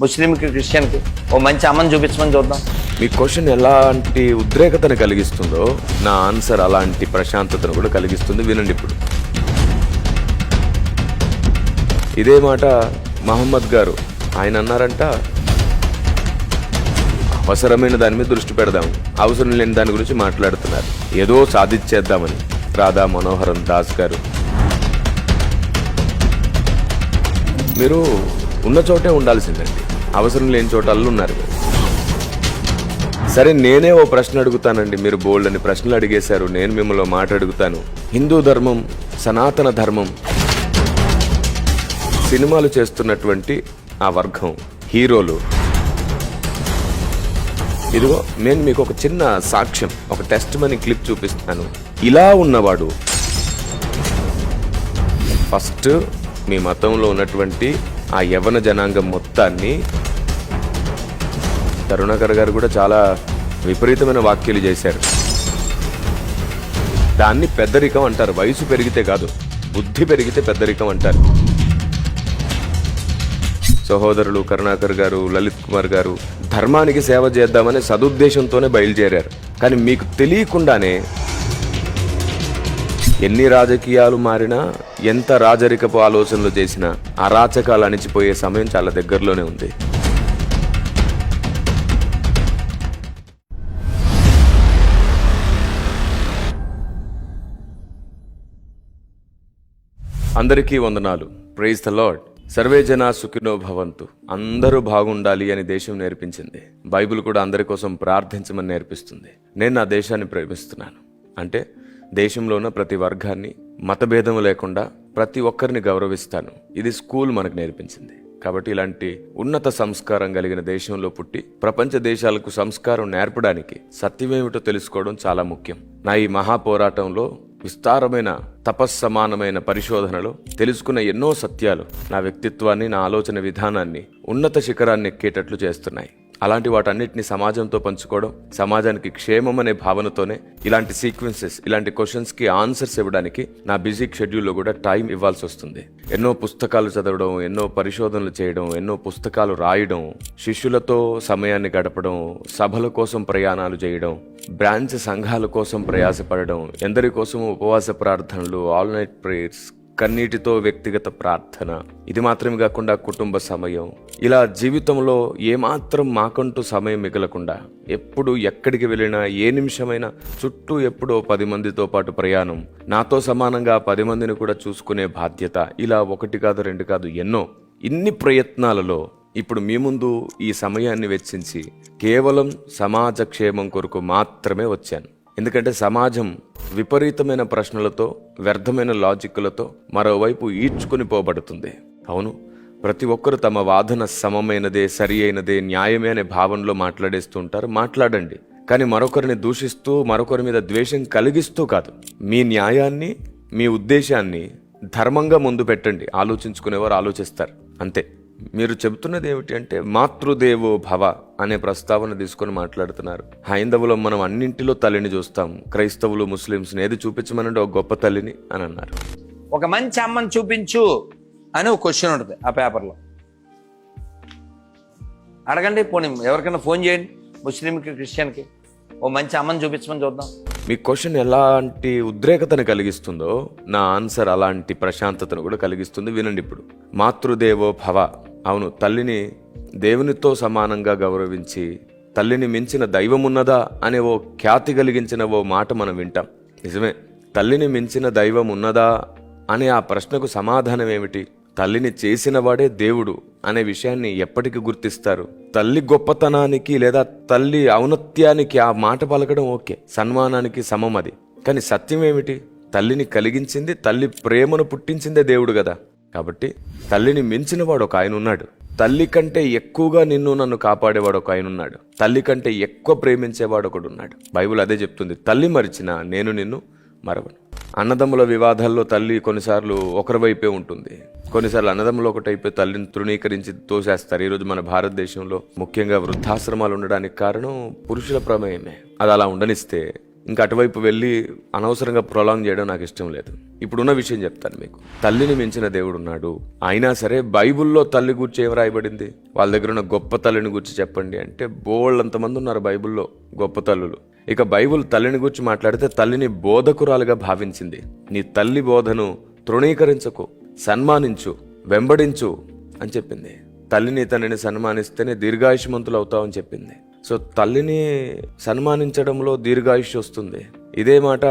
ముస్లింకి క్రిస్టియన్కి ఓ మంచి అమ్మని చూపించమని చూద్దాం. మీ క్వశ్చన్ ఎలాంటి ఉద్రేకతను కలిగిస్తుందో నా ఆన్సర్ అలాంటి ప్రశాంతతను కూడా కలిగిస్తుంది. వినండి ఇప్పుడు. ఇదే మాట మహమ్మద్ గారు ఆయన అన్నారంట. అవసరమైన దాని మీద దృష్టి పెడదాం. అవసరం లేని దాని గురించి మాట్లాడుతున్నారు. ఏదో సాధించేద్దామని. రాధా మనోహరన్ దాస్ గారు. మీరు ఉన్న చోటే ఉండాల్సిందండి. అవసరం లేని చోటల్లో ఉన్నారు. సరే నేనే ఓ ప్రశ్న అడుగుతానండి. మీరు బోల్డ్ అని ప్రశ్నలు అడిగేశారు. నేను మిమ్మల్ని ఓ మాట అడుగుతాను. హిందూ ధర్మం సనాతన ధర్మం సినిమాలు చేస్తున్నటువంటి ఆ వర్గం హీరోలు. ఇదిగో నేను మీకు ఒక చిన్న సాక్ష్యం ఒక టెస్ట్ మనీ క్లిప్ చూపిస్తాను. ఇలా ఉన్నవాడు ఫస్ట్ మీ మతంలో ఉన్నటువంటి ఆ యవన జనాంగం మొత్తాన్ని కరుణాకర్ గారు కూడా చాలా విపరీతమైన వ్యాఖ్యలు చేశారు. దాన్ని పెద్దరికం అంటారు. వయసు పెరిగితే కాదు బుద్ధి పెరిగితే పెద్దరికం అంటారు. సహోదరులు కరుణాకర్ గారు లలిత్ కుమార్ గారు ధర్మానికి సేవ చేద్దామనే సదుద్దేశంతోనే బయలుదేరారు. కానీ మీకు తెలియకుండానే ఎన్ని రాజకీయాలు మారినా ఎంత రాజరికపు ఆలోచనలు చేసినా అరాచకాలు అణిచిపోయే సమయం చాలా దగ్గరలోనే ఉంది. అందరికీ వందనాలు. ప్రైజ్ ద లాడ్ సర్వే జన సుఖినో భవంతు. అందరూ బాగుండాలి అని దేశం నేర్పించింది. బైబిల్ కూడా అందరి కోసం ప్రార్థించమని నేర్పిస్తుంది. నేను నా దేశాన్ని ప్రేమిస్తున్నాను. అంటే దేశంలో ఉన్న ప్రతి వర్గాన్ని మతభేదం లేకుండా ప్రతి ఒక్కరిని గౌరవిస్తాను. ఇది స్కూల్ మనకు నేర్పించింది. కాబట్టి ఇలాంటి ఉన్నత సంస్కారం కలిగిన దేశంలో పుట్టి ప్రపంచ దేశాలకు సంస్కారం నేర్పడానికి సత్యమేమిటో తెలుసుకోవడం చాలా ముఖ్యం. నా ఈ మహాపోరాటంలో విస్తారమైన తపస్సమానమైన పరిశోధనలో తెలుసుకున్న ఎన్నో సత్యాలు నా వ్యక్తిత్వాన్ని నా ఆలోచన విధానాన్ని ఉన్నత శిఖరాన్ని ఎక్కేటట్లు చేస్తున్నాయి. అలాంటి వాటన్నిటిని సమాజంతో పంచుకోవడం సమాజానికి క్షేమం అనే భావనతోనే ఇలాంటి సీక్వెన్సెస్ ఇలాంటి క్వశ్చన్స్కి ఆన్సర్స్ ఇవ్వడానికి నా బిజీ షెడ్యూల్లో కూడా టైం ఇవ్వాల్సి వస్తుంది. ఎన్నో పుస్తకాలు చదవడం ఎన్నో పరిశోధనలు చేయడం ఎన్నో పుస్తకాలు రాయడం శిష్యులతో సమయాన్ని గడపడం సభల కోసం ప్రయాణాలు చేయడం బ్రాంచ్ సంఘాల కోసం ప్రయాసపడడం ఎందరి కోసం ఉపవాస ప్రార్థనలు ఆల్ నైట్ ప్రేయర్స్ కన్నీటితో వ్యక్తిగత ప్రార్థన. ఇది మాత్రమే కాకుండా కుటుంబ సమయం. ఇలా జీవితంలో ఏమాత్రం మాకంటూ సమయం మిగలకుండా ఎప్పుడు ఎక్కడికి వెళ్ళినా ఏ నిమిషమైనా చుట్టూ ఎప్పుడో పది మందితో పాటు ప్రయాణం. నాతో సమానంగా పది మందిని కూడా చూసుకునే బాధ్యత ఇలా ఒకటి కాదు రెండు కాదు ఎన్నో. ఇన్ని ప్రయత్నాలలో ఇప్పుడు మీ ముందు ఈ సమయాన్ని వెచ్చించి కేవలం సమాజ క్షేమం కొరకు మాత్రమే వచ్చాను. ఎందుకంటే సమాజం విపరీతమైన ప్రశ్నలతో వ్యర్థమైన లాజిక్లతో మరోవైపు ఈడ్చుకుని పోబడుతుంది. అవును ప్రతి ఒక్కరు తమ వాదన సమమైనదే సరి అయినదే న్యాయమే అనే భావనలో మాట్లాడేస్తూ ఉంటారు. మాట్లాడండి. కానీ మరొకరిని దూషిస్తూ మరొకరి మీద ద్వేషం కలిగిస్తూ కాదు. మీ న్యాయాన్ని మీ ఉద్దేశాన్ని ధర్మంగా ముందు పెట్టండి. ఆలోచించుకునేవారు ఆలోచిస్తారు. అంతే. మీరు చెబుతున్నది ఏమిటి అంటే మాతృదేవో భవ అనే ప్రస్తావన తీసుకొని మాట్లాడుతున్నారు. హైందవులో మనం అన్నింటిలో తల్లిని చూస్తాం. క్రైస్తవులు ముస్లింస్ ఏది చూపించమనంటే ఒక గొప్ప తల్లిని అని అన్నారు. ఒక మంచి అమ్మని చూపించు అని ఒక క్వశ్చన్ ఉంటుంది ఆ పేపర్లో అడగండి పోనీ ఎవరికైనా ఫోన్ చేయండి ముస్లింకి క్రిస్టియన్కి. ఓ మంచి అమ్మని చూపించమని చూద్దాం. మీ క్వశ్చన్ ఎలాంటి ఉద్రేకతను కలిగిస్తుందో నా ఆన్సర్ అలాంటి ప్రశాంతతను కూడా కలిగిస్తుంది. వినండి ఇప్పుడు. మాతృదేవో భవ అవును తల్లిని దేవునితో సమానంగా గౌరవించి తల్లిని మించిన దైవం ఉన్నదా అనే ఓ ఖ్యాతి కలిగించిన ఓ మాట మనం వింటాం. నిజమే తల్లిని మించిన దైవం ఉన్నదా అనే ఆ ప్రశ్నకు సమాధానం ఏమిటి? తల్లిని చేసిన వాడే దేవుడు అనే విషయాన్ని ఎప్పటికి గుర్తిస్తారు? తల్లి గొప్పతనానికి లేదా తల్లి ఔన్నత్యానికి ఆ మాట పలకడం ఓకే సన్మానానికి సమం అది. కానీ సత్యం ఏమిటి? తల్లిని కలిగించింది తల్లి ప్రేమను పుట్టించిందే దేవుడు కదా. కాబట్టి తల్లిని మించినవాడు ఒక ఆయన ఉన్నాడు. తల్లి కంటే ఎక్కువగా నిన్ను నన్ను కాపాడేవాడు ఒక ఆయన ఉన్నాడు. తల్లి కంటే ఎక్కువ ప్రేమించేవాడు ఒకడు ఉన్నాడు. బైబిల్ అదే చెప్తుంది. తల్లి మరిచిన నేను నిన్ను మరవను. అన్నదమ్ముల వివాదాల్లో తల్లి కొన్నిసార్లు ఒకరి వైపే ఉంటుంది. కొన్నిసార్లు అన్నదమ్ములు ఒకటైపోయి తల్లిని తృణీకరించి తోసేస్తారు. ఈరోజు మన భారతదేశంలో ముఖ్యంగా వృద్ధాశ్రమాలు ఉండడానికి కారణం పురుషుల ప్రమేయమే. అది అలా ఉండనిస్తే ఇంకా అటువైపు వెళ్ళి అనవసరంగా ప్రొలాంగ్ చేయడం నాకు ఇష్టం లేదు. ఇప్పుడున్న విషయం చెప్తాను మీకు. తల్లిని మించిన దేవుడు ఉన్నాడు. అయినా సరే బైబుల్లో తల్లి గురించి ఏం రాయబడింది? వాళ్ళ దగ్గర ఉన్న గొప్ప తల్లిని గురించి చెప్పండి అంటే బోళ్ళంతమంది ఉన్నారు బైబిల్లో గొప్ప తల్లులు. ఇక బైబిల్ తల్లిని గురించి మాట్లాడితే తల్లిని బోధకురాలుగా భావించింది. నీ తల్లి బోధను తృణీకరించకు సన్మానించు వెంబడించు అని చెప్పింది. తల్లిని తనని సన్మానిస్తేనే దీర్ఘాయుష్మంతులు అవుతావని చెప్పింది. సో తల్లిని సన్మానించడంలో దీర్ఘాయుష్ వస్తుంది. ఇదే మాట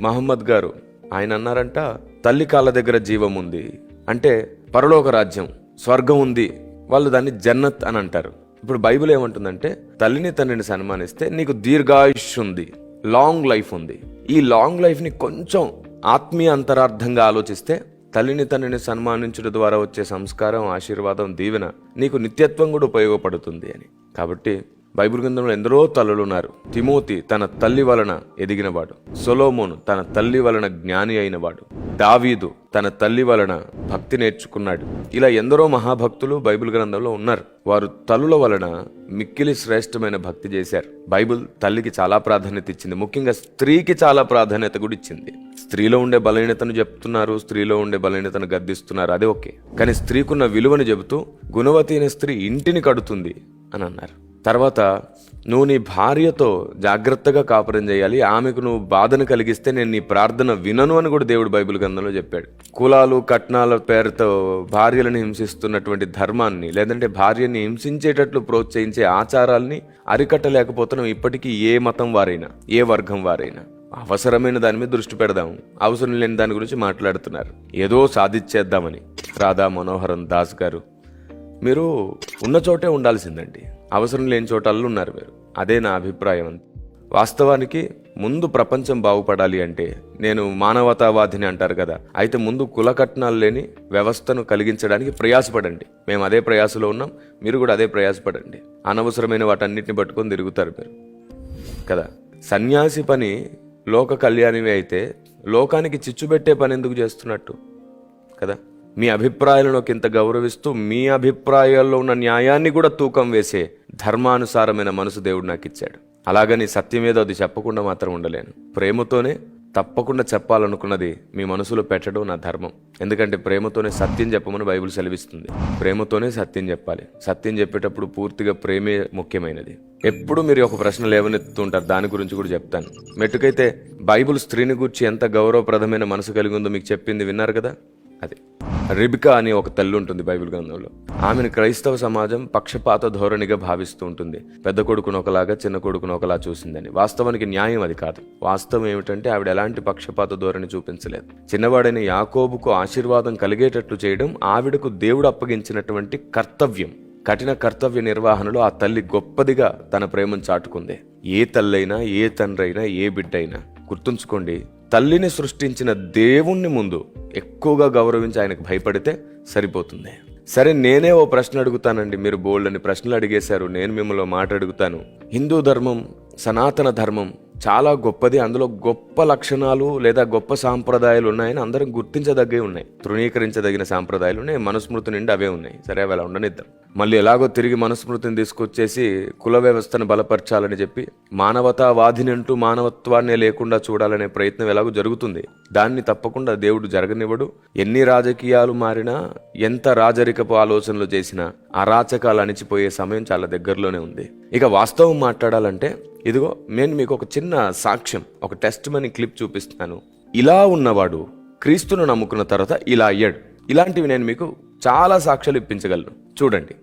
మహమ్మద్ గారు. ఆయన అన్నారంట తల్లి కాళ్ళ దగ్గర జీవం ఉంది. అంటే పరలోక రాజ్యం స్వర్గం ఉంది. వాళ్ళు దాన్ని జన్నత్ అని అంటారు. ఇప్పుడు బైబిల్ ఏమంటుందంటే తల్లిని తండ్రిని సన్మానిస్తే నీకు దీర్ఘాయుష్ ఉంది లాంగ్ లైఫ్ ఉంది. ఈ లాంగ్ లైఫ్ని కొంచెం ఆత్మీయ అంతరార్థంగా ఆలోచిస్తే తల్లిని తండ్రిని సన్మానించడం ద్వారా వచ్చే సంస్కారం ఆశీర్వాదం దీవెన నీకు నిత్యత్వం కూడా ఉపయోగపడుతుంది అని. కాబట్టి బైబిల్ గ్రంథంలో ఎందరో తల్లులు ఉన్నారు. తిమోతి తన తల్లి వలన ఎదిగినవాడు. సొలోమోను తన తల్లి వలన జ్ఞాని అయినవాడు. దావీదు తన తల్లి వలన భక్తి నేర్చుకున్నాడు. ఇలా ఎందరో మహాభక్తులు బైబిల్ గ్రంథంలో ఉన్నారు. వారు తల్లుల వలన మిక్కిలి శ్రేష్టమైన భక్తి చేశారు. బైబిల్ తల్లికి చాలా ప్రాధాన్యత ఇచ్చింది. ముఖ్యంగా స్త్రీకి చాలా ప్రాధాన్యత కూడా ఇచ్చింది. స్త్రీలో ఉండే బలహీనతను చెప్తున్నారు. స్త్రీలో ఉండే బలహీనతను గద్దిస్తున్నారు. అదే ఓకే. కానీ స్త్రీకున్న విలువను చెబుతూ గుణవతి అయిన స్త్రీ ఇంటిని కడుతుంది అని అన్నారు. తర్వాత నువ్వు నీ భార్యతో జాగ్రత్తగా కాపురం చేయాలి ఆమెకు నువ్వు బాధను కలిగిస్తే నేను నీ ప్రార్థన వినను అని కూడా దేవుడు బైబిల్ గ్రంథంలో చెప్పాడు. కులాలు కట్నాల పేరుతో భార్యలను హింసిస్తున్నటువంటి ధర్మాన్ని లేదంటే భార్యని హింసించేటట్లు ప్రోత్సహించే ఆచారాల్ని అరికట్టలేకపోతున్నాం ఇప్పటికీ ఏ మతం వారైనా ఏ వర్గం వారైనా. అవసరమైన దాని మీద దృష్టి పెడదాం. అవసరం లేని దాని గురించి మాట్లాడుతున్నారు. ఏదో సాధించేద్దామని. రాధా మనోహరం దాస్ గారు మీరు ఉన్న చోటే ఉండాల్సిందండి. అవసరం లేని చోటల్లో ఉన్నారు మీరు. అదే నా అభిప్రాయం అంతే. వాస్తవానికి ముందు ప్రపంచం బాగుపడాలి అంటే నేను మానవతావాదిని అంటారు కదా. అయితే ముందు కుల కట్నాలు లేని వ్యవస్థను కలిగించడానికి ప్రయాసపడండి. మేము అదే ప్రయాసలో ఉన్నాం మీరు కూడా అదే ప్రయాసపడండి. అనవసరమైన వాటన్నిటిని పట్టుకొని తిరుగుతారు మీరు. కదా? సన్యాసి పని లోక కళ్యాణమే అయితే లోకానికి చిచ్చు పెట్టే పని ఎందుకు చేస్తున్నట్టు? కదా? మీ అభిప్రాయాలను ఇంత గౌరవిస్తూ మీ అభిప్రాయాల్లో ఉన్న న్యాయాన్ని కూడా తూకం వేసే ధర్మానుసారమైన మనసు దేవుడు నాకు ఇచ్చాడు. అలాగని సత్యం ఏదో అది చెప్పకుండా మాత్రం ఉండలేను. ప్రేమతోనే తప్పకుండా చెప్పాలనుకున్నది మీ మనసులో పెట్టడం నా ధర్మం. ఎందుకంటే ప్రేమతోనే సత్యం చెప్పమని బైబిల్ సెలవిస్తుంది. ప్రేమతోనే సత్యం చెప్పాలి. సత్యం చెప్పేటప్పుడు పూర్తిగా ప్రేమే ముఖ్యమైనది. ఎప్పుడు మీరు ఒక ప్రశ్న లేవనెత్తుంటారు దాని గురించి కూడా చెప్తాను. మెట్టుకైతే బైబిల్ స్త్రీని గురించి ఎంత గౌరవప్రదమైన మనసు కలిగి ఉందో మీకు చెప్పింది విన్నారు కదా? అది. రిబికా అని ఒక తల్లి ఉంటుంది బైబిల్ గ్రంథంలో. ఆమెను క్రైస్తవ సమాజం పక్షపాత ధోరణిగా భావిస్తూ ఉంటుంది. పెద్ద కొడుకును ఒకలాగా చిన్న కొడుకును ఒకలా చూసిందని. వాస్తవానికి న్యాయం అది కాదు. వాస్తవం ఏమిటంటే ఆవిడ ఎలాంటి పక్షపాత ధోరణి చూపించలేదు. చిన్నవాడైన యాకోబుకు ఆశీర్వాదం కలిగేటట్లు చేయడం ఆవిడకు దేవుడు అప్పగించినటువంటి కర్తవ్యం. కఠిన కర్తవ్య నిర్వహణలో ఆ తల్లి గొప్పదిగా తన ప్రేమను చాటుకుంది. ఏ తల్లైనా ఏ తండ్రైనా ఏ బిడ్డైనా గుర్తుంచుకోండి తల్లిని సృష్టించిన దేవుణ్ణి ముందు ఎక్కువగా గౌరవించి ఆయనకు భయపడితే సరిపోతుంది. సరే నేనే ఓ ప్రశ్న అడుగుతానండి. మీరు బోల్డ్ అని ప్రశ్నలు అడిగేశారు. నేను మిమ్మల్ని మాట అడుగుతాను. హిందూ ధర్మం సనాతన ధర్మం చాలా గొప్పది. అందులో గొప్ప లక్షణాలు లేదా గొప్ప సాంప్రదాయాలు ఉన్నాయని అందరం గుర్తించదగ్గవి ఉన్నాయి. తృణీకరించదగిన సాంప్రదాయాలు ఉన్నాయి. మనుస్మృతి నిండి అవే ఉన్నాయి. సరే అవి అలా ఉండనిద్దాం. మళ్ళీ ఎలాగో తిరిగి మనుస్మృతిని తీసుకొచ్చేసి కుల వ్యవస్థను బలపరచాలని చెప్పి మానవతావాదిని అంటూ మానవత్వాన్నే లేకుండా చూడాలనే ప్రయత్నం ఎలాగో జరుగుతుంది. దాన్ని తప్పకుండా దేవుడు జరగనివ్వడు. ఎన్ని రాజకీయాలు మారినా ఎంత రాజరికపు ఆలోచనలు చేసినా అరాచకాలు అణిచిపోయే సమయం చాలా దగ్గరలోనే ఉంది. ఇక వాస్తవం మాట్లాడాలంటే ఇదిగో నేను మీకు ఒక చిన్న సాక్ష్యం ఒక టెస్ట్ మనీ క్లిప్ చూపిస్తున్నాను. ఇలా ఉన్నవాడు క్రీస్తును నమ్ముకున్న తర్వాత ఇలా అయ్యాడు. ఇలాంటివి నేను మీకు చాలా సాక్ష్యాలు ఇప్పించగలను. చూడండి.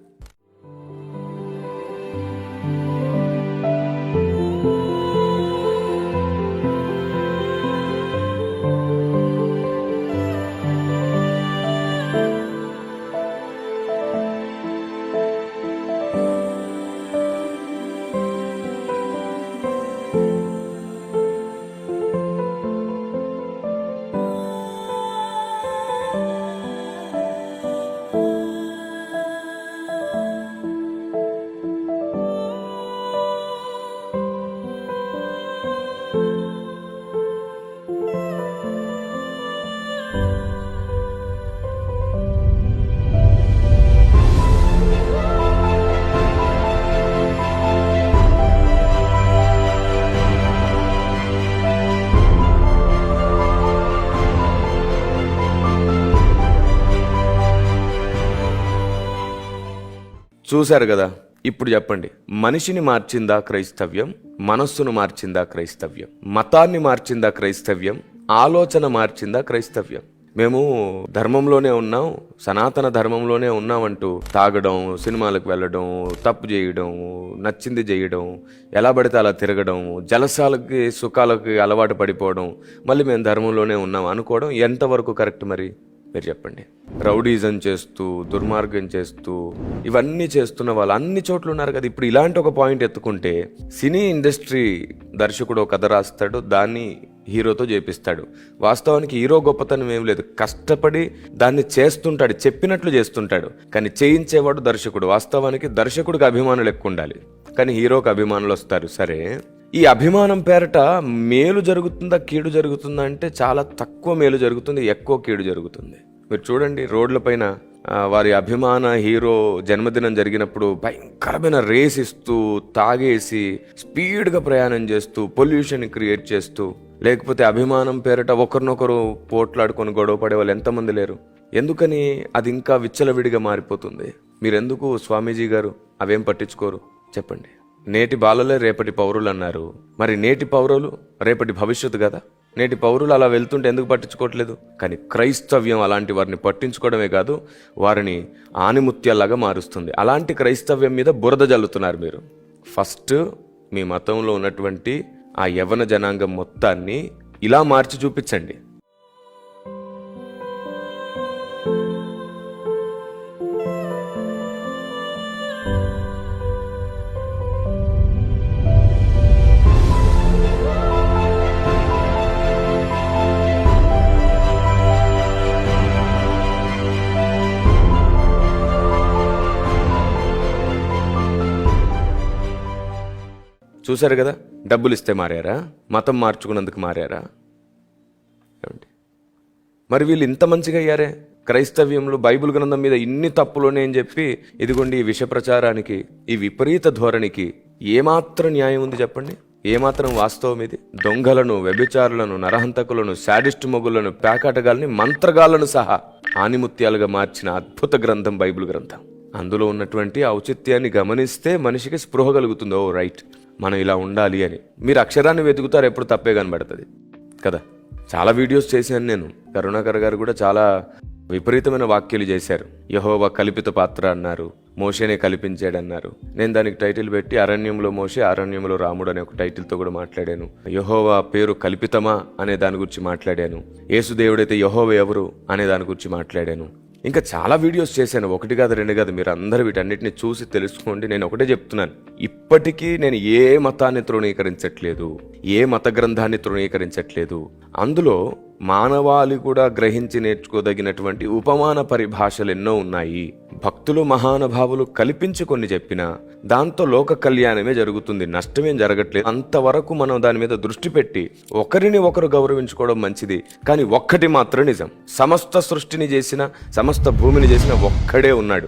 చూశారు కదా? ఇప్పుడు చెప్పండి. మనిషిని మార్చిందా క్రైస్తవ్యం? మనస్సును మార్చిందా క్రైస్తవ్యం? మతాన్ని మార్చిందా క్రైస్తవ్యం? ఆలోచన మార్చిందా క్రైస్తవ్యం? మేము ధర్మంలోనే ఉన్నాం సనాతన ధర్మంలోనే ఉన్నామంటూ తాగడం సినిమాలకు వెళ్ళడం తప్పు చేయడం నచ్చింది చేయడం ఎలా పడితే అలా తిరగడం జలసాలకి సుఖాలకి అలవాటు పడిపోవడం మళ్ళీ మేము ధర్మంలోనే ఉన్నాం అనుకోవడం ఎంతవరకు కరెక్ట్ మరి? మీరు చెప్పండి. రౌడీజం చేస్తూ దుర్మార్గం చేస్తూ ఇవన్నీ చేస్తున్న వాళ్ళు అన్ని చోట్ల ఉన్నారు కదా. ఇప్పుడు ఇలాంటి ఒక పాయింట్ ఎత్తుకుంటే సినీ ఇండస్ట్రీ దర్శకుడు ఒక కథ రాస్తాడు దాన్ని హీరోతో చేపిస్తాడు. వాస్తవానికి హీరో గొప్పతనం ఏం లేదు. కష్టపడి దాన్ని చేస్తుంటాడు చెప్పినట్లు చేస్తుంటాడు. కానీ చేయించేవాడు దర్శకుడు. వాస్తవానికి దర్శకుడికి అభిమానులు ఎక్కువ ఉండాలి. కానీ హీరోకి అభిమానులు వస్తారు. సరే. ఈ అభిమానం పేరట మేలు జరుగుతుందా కీడు జరుగుతుందా అంటే చాలా తక్కువ మేలు జరుగుతుంది ఎక్కువ కీడు జరుగుతుంది. మీరు చూడండి రోడ్లపైన వారి అభిమాన హీరో జన్మదినం జరిగినప్పుడు భయంకరమైన రేస్ ఇస్తూ తాగేసి స్పీడ్గా ప్రయాణం చేస్తూ పొల్యూషన్ క్రియేట్ చేస్తూ లేకపోతే అభిమానం పేరట ఒకరినొకరు పోట్లాడుకొని గొడవ పడే వాళ్ళు ఎంతమంది లేరు. ఎందుకని అది ఇంకా విచ్చలవిడిగా మారిపోతుంది? మీరెందుకు స్వామీజీ గారు అవేం పట్టించుకోరు? చెప్పండి. నేటి బాలలే రేపటి పౌరులు అన్నారు. మరి నేటి పౌరులు రేపటి భవిష్యత్తు కదా? నేటి పౌరులు అలా వెళ్తుంటే ఎందుకు పట్టించుకోవట్లేదు? కానీ క్రైస్తవ్యం అలాంటి వారిని పట్టించుకోవడమే కాదు వారిని ఆనిముత్యాల్లాగా మారుస్తుంది. అలాంటి క్రైస్తవ్యం మీద బురద జల్లుతున్నారు మీరు. ఫస్ట్ మీ మతంలో ఉన్నటువంటి ఆ యవన జనాంగం మొత్తాన్ని ఇలా మార్చి చూపించండి. చూశారు కదా? డబ్బులు ఇస్తే మారారా? మతం మార్చుకున్నందుకు మారారా? ఏమండి? మరి వీళ్ళు ఇంత మంచిగా అయ్యారే? క్రైస్తవ్యంలో బైబిల్ గ్రంథం మీద ఇన్ని తప్పులోనే అని చెప్పి ఇదిగోండి ఈ విష ప్రచారానికి ఈ విపరీత ధోరణికి ఏమాత్రం న్యాయం ఉంది చెప్పండి? ఏమాత్రం వాస్తవం ఇది? దొంగలను వ్యభిచారులను నరహంతకులను శాడిస్ట్ మొగులను పేకాటగాల్ని మంత్రగాళ్ళను సహా ఆనిముత్యాలుగా మార్చిన అద్భుత గ్రంథం బైబిల్ గ్రంథం. అందులో ఉన్నటువంటి ఔచిత్యాన్ని గమనిస్తే మనిషికి స్పృహ కలుగుతుంది. Oh right. మనం ఇలా ఉండాలి అని. మీరు అక్షరాన్ని వెతుకుతారు ఎప్పుడు తప్పే కనబడుతుంది. కదా? చాలా వీడియోస్ చేశాను నేను. కరుణాకర్ గారు కూడా చాలా విపరీతమైన వాక్యాలు చేశారు. యహోవ కల్పిత పాత్ర అన్నారు మోషేనే కల్పించాడన్నారు. నేను దానికి టైటిల్ పెట్టి అరణ్యంలో మోషే అరణ్యంలో రాముడు అనే ఒక టైటిల్తో కూడా మాట్లాడాను. యహోవా పేరు కల్పితమా అనే దాని గురించి మాట్లాడాను. యేసుదేవుడైతే యహోవ ఎవరు అనే దాని గురించి మాట్లాడాను. ఇంకా చాలా వీడియోస్ చేశాను. ఒకటి కాదు రెండు కాదు మీరు అందరూ వీటన్నిటిని చూసి తెలుసుకోండి. నేను ఒకటే చెప్తున్నాను. ఇప్పటికీ నేను ఏ మతాన్ని తృణీకరించట్లేదు ఏ మత గ్రంథాన్ని తృణీకరించట్లేదు. అందులో మానవాళి కూడా గ్రహించి నేర్చుకోదగినటువంటి ఉపమాన పరిభాషలు ఎన్నో ఉన్నాయి. భక్తులు మహానుభావులు కల్పించి కొన్ని చెప్పినా దాంతో లోక కళ్యాణమే జరుగుతుంది నష్టమేం జరగట్లేదు. అంతవరకు మనం దాని మీద దృష్టి పెట్టి ఒకరిని ఒకరు గౌరవించుకోవడం మంచిది కానీ ఒక్కటి మాత్రం నిజం. సమస్త సృష్టిని చేసిన సమస్త భూమిని చేసిన ఒక్కడే ఉన్నాడు.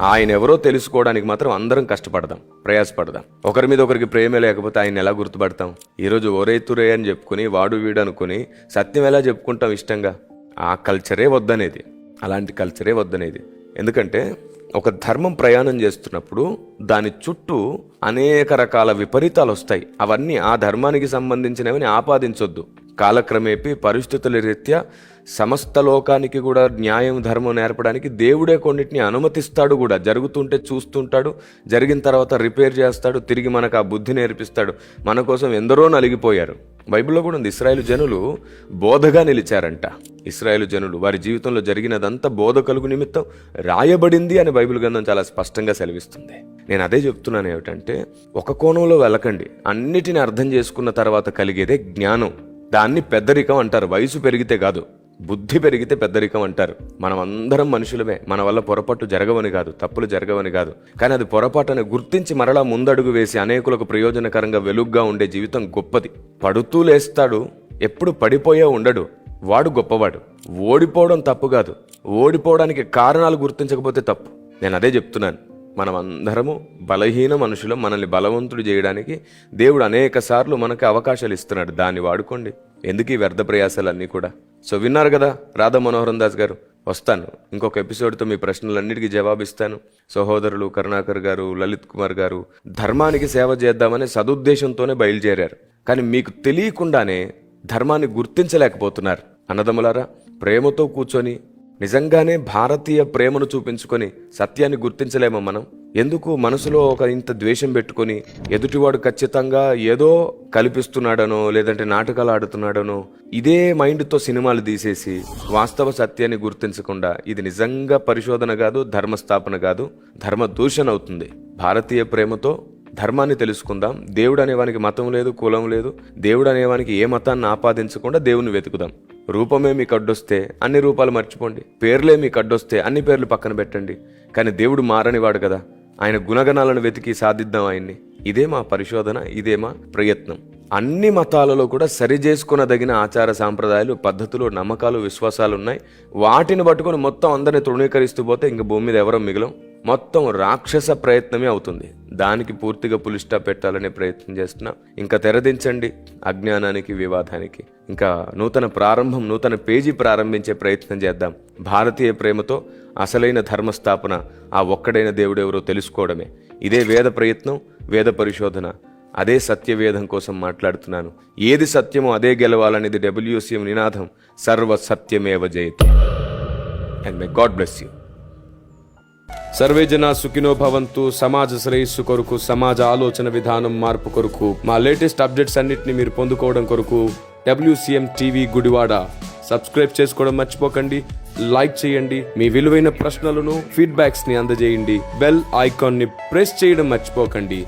ఆయన ఎవరో తెలుసుకోవడానికి మాత్రం అందరం కష్టపడదాం ప్రయాసపడదాం. ఒకరి మీద ఒకరికి ప్రేమ లేకపోతే ఆయన ఎలా గుర్తుపడతాం? ఈరోజు ఒరేతురే అని చెప్పుకుని వాడు వీడు అనుకుని సత్యం ఎలా చెప్పుకుంటాం ఇష్టంగా? ఆ కల్చరే వద్దనేది. అలాంటి కల్చరే వద్దనేది. ఎందుకంటే ఒక ధర్మం ప్రయాణం చేస్తున్నప్పుడు దాని చుట్టూ అనేక రకాల విపరీతాలు వస్తాయి. అవన్నీ ఆ ధర్మానికి సంబంధించినవని ఆపాదించొద్దు. కాలక్రమేపీ పరిస్థితుల రీత్యా సమస్త లోకానికి కూడా న్యాయం ధర్మం నేర్పడానికి దేవుడే కొన్నిటిని అనుమతిస్తాడు కూడా. జరుగుతుంటే చూస్తుంటాడు జరిగిన తర్వాత రిపేర్ చేస్తాడు తిరిగి మనకు ఆ బుద్ధి నేర్పిస్తాడు. మన కోసం ఎందరో నలిగిపోయారు. బైబిల్లో కూడా ఉంది ఇస్రాయేల్ జనులు బోధగా నిలిచారంట. ఇస్రాయేల్ జనులు వారి జీవితంలో జరిగినదంతా బోధ కలుగు నిమిత్తం రాయబడింది అని బైబిల్ గ్రంథం చాలా స్పష్టంగా సెలవిస్తుంది. నేను అదే చెప్తున్నాను ఏమిటంటే ఒక కోణంలో వెళ్ళకండి. అన్నిటిని అర్థం చేసుకున్న తర్వాత కలిగేదే జ్ఞానం. దాన్ని పెద్దరికం అంటారు. వయసు పెరిగితే కాదు బుద్ధి పెరిగితే పెద్దరికం అంటారు. మనం అందరం మనుషులమే మన వల్ల పొరపాటు జరగవని కాదు తప్పులు జరగవని కాదు. కానీ అది పొరపాటును గుర్తించి మరలా ముందడుగు వేసి అనేకులకు ప్రయోజనకరంగా వెలుగ్గా ఉండే జీవితం గొప్పది. పడుతూ లేస్తాడు ఎప్పుడు పడిపోయే ఉండడు. వాడు గొప్పవాడు. ఓడిపోవడం తప్పు కాదు. ఓడిపోవడానికి కారణాలు గుర్తించకపోతే తప్పు. నేను అదే చెప్తున్నాను. మనమందరము బలహీన మనుషులం మనల్ని బలవంతుడు చేయడానికి దేవుడు అనేక సార్లు మనకు అవకాశాలు ఇస్తున్నాడు. దాన్ని వాడుకోండి. ఎందుకు ఈ వ్యర్థ ప్రయాసాలన్నీ కూడా? సో విన్నారు కదా రాధా మనోహరం దాస్ గారు? వస్తాను. ఇంకొక ఎపిసోడ్తో మీ ప్రశ్నలన్నిటికీ జవాబిస్తాను. సహోదరులు కరుణాకర్ గారు లలిత్ కుమార్ గారు ధర్మానికి సేవ చేద్దామనే సదుద్దేశంతోనే బయలుదేరారు. కానీ మీకు తెలియకుండానే ధర్మాన్ని గుర్తించలేకపోతున్నారు. అన్నదమ్ములారా ప్రేమతో కూర్చొని నిజంగానే భారతీయ ప్రేమను చూపించుకొని సత్యాన్ని గుర్తించలేమా మనం? ఎందుకు మనసులో ఒక ఇంత ద్వేషం పెట్టుకొని ఎదుటివాడు ఖచ్చితంగా ఏదో కల్పిస్తున్నాడనో లేదంటే నాటకాలు ఆడుతున్నాడనో ఇదే మైండ్తో సినిమాలు తీసేసి వాస్తవ సత్యాన్ని గుర్తించకుండా ఇది నిజంగా పరిశోధన కాదు ధర్మస్థాపన కాదు ధర్మ దూషణ అవుతుంది. భారతీయ ప్రేమతో ధర్మాన్ని తెలుసుకుందాం. దేవుడు అనేవానికి మతం లేదు కులం లేదు. దేవుడు అనేవానికి ఏ మతాన్ని ఆపాదించకుండా దేవుని వెతుకుదాం. రూపమే మీకు అడ్డొస్తే అన్ని రూపాలు మర్చిపోండి. పేర్లే మీకు అడ్డొస్తే అన్ని పేర్లు పక్కన పెట్టండి. కానీ దేవుడు మారనివాడు కదా. ఆయన గుణగణాలను వెతికి సాధిద్దాం ఆయన్ని. ఇదే మా పరిశోధన ఇదే మా ప్రయత్నం. అన్ని మతాలలో కూడా సరిచేసుకునదగిన ఆచార సాంప్రదాయాలు పద్ధతులు నమ్మకాలు విశ్వాసాలు ఉన్నాయి. వాటిని పట్టుకొని మొత్తం అందరిని తృణీకరిస్తూ పోతే ఇంక భూమి మీద ఎవరో మిగిలం. మొత్తం రాక్షస ప్రయత్నమే అవుతుంది. దానికి పూర్తిగా పులిష్టా పెట్టాలనే ప్రయత్నం చేస్తున్నా. ఇంకా తెరదించండి అజ్ఞానానికి వివాదానికి. ఇంకా నూతన ప్రారంభం నూతన పేజీ ప్రారంభించే ప్రయత్నం చేద్దాం. భారతీయ ప్రేమతో అసలైన ధర్మస్థాపన ఆ ఒక్కడైన దేవుడెవరో తెలుసుకోవడమే. ఇదే వేద ప్రయత్నం వేద పరిశోధన. అదే సత్యవేదం కోసం మాట్లాడుతున్నాను. ఏది సత్యమో అదే గెలవాలనేది డబ్ల్యూసీఎం నినాదం. సర్వ సత్యమేవ జయతు. And may God bless you survey జన సుఖినో భవంతు సమాజ శ్రేయస్సు కొరకు సమాజ ఆలోచన విధానం మార్పు కొరకు మా లేటెస్ట్ అప్డేట్స్ అన్నిటిని మీరు పొందుకోవడం కొరకు డబ్ల్యూసీఎం టీవీ గుడివాడ. సబ్స్క్రైబ్ చేసుకోవడం మర్చిపోకండి లైక్ చేయండి మీ విలువైన ప్రశ్నలను ఫీడ్బ్యాక్స్ని అందజేయండి బెల్ ఐకాన్ని ప్రెస్ చేయడం మర్చిపోకండి.